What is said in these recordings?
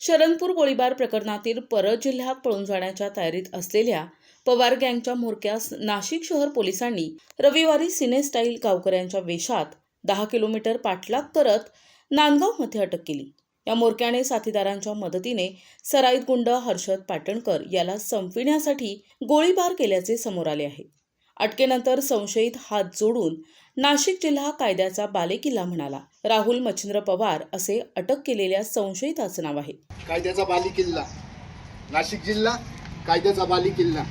शरणपूर गोळीबार प्रकरणातील परत जिल्ह्यात पळून जाण्याच्या तयारीत असलेल्या पवार गँगच्या म्होरक्यास नाशिक शहर पोलिसांनी रविवारी सिनेस्टाईल गावकऱ्यांच्या वेशात दहा किलोमीटर पाठलाग करत नांदगावमध्ये अटक केली. या मोरक्याने साथीदारांच्या मदतीने सराईत गुंड हर्षद पाटणकर याला संपविण्यासाठी गोळीबार केल्याचे समोर आले आहे. अटकेनंतर संशयित हात जोडून नाशिक जिल्हा कायद्याचा बालेकिल्ला म्हणाला. राहुल मच्छिंद्र पवार असे अटक केलेल्या संशयिताचं नाव आहे. कायद्याचा बालेकिल्ला. नाशिक जिल्हा कायद्याचा बालेकिल्ला.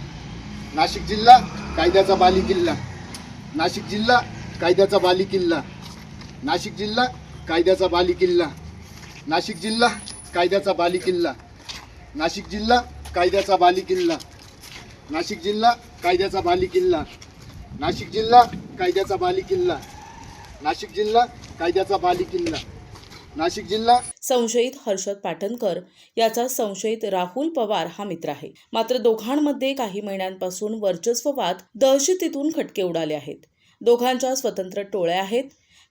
नाशिक जिल्हा कायद्याचा बालेकिल्ला. नाशिक जिल्हा कायद्याचा बालेकिल्ला. नाशिक जिल्हा कायद्याचा बालेकिल्ला. नाशिक जिल्हा कायद्याचा बालेकिल्ला. नाशिक जिल्हा कायद्याचा बालेकिल्ला. नाशिक जिल्हा कायद्याचा बाली किल्ला. नाशिक जिल्हा कायद्याचा बाली किल्ला. नाशिक जिल्हा कायद्याचा बाली किल्ला. नाशिक जिल्हा संशयित हर्षद पाटणकर याचा संशयित राहुल पवार हा मित्र आहे. मात्र दोघांमध्ये काही महिन्यांपासून वर्चस्ववाद दहशतीतून खटके उडाले आहेत. दोघांच्या स्वतंत्र टोळ्या आहेत.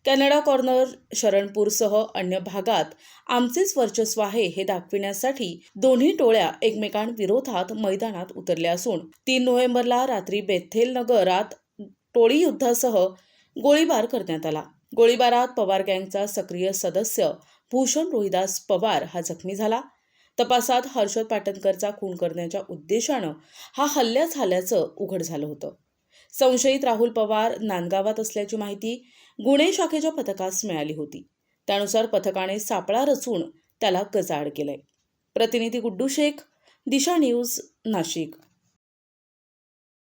कॅनडा कॉर्नर शरणपूरसह अन्य भागात आमचेच वर्चस्व आहे हे दाखविण्यासाठी दोन्ही टोळ्या एकमेकांविरोधात मैदानात उतरल्या असून तीन नोव्हेंबरला रात्री बेथेल नगरात टोळी युद्धासह गोळीबार करण्यात आला. गोळीबारात पवार गँगचा सक्रिय सदस्य भूषण रोहिदास पवार हा जखमी झाला. तपासात हर्षद पाटणकरचा खून करण्याच्या उद्देशानं हा हल्ला झाल्याचं उघड झालं होतं. संशयित राहुल पवार नांदगावात असल्याची माहिती गुन्हे शाखेच्या पथकास मिळाली होती. त्यानुसार पथकाने सापळा रचून त्याला गजाआड केलंय. प्रतिनिधी गुड्डू शेख दिशा न्यूज नाशिक.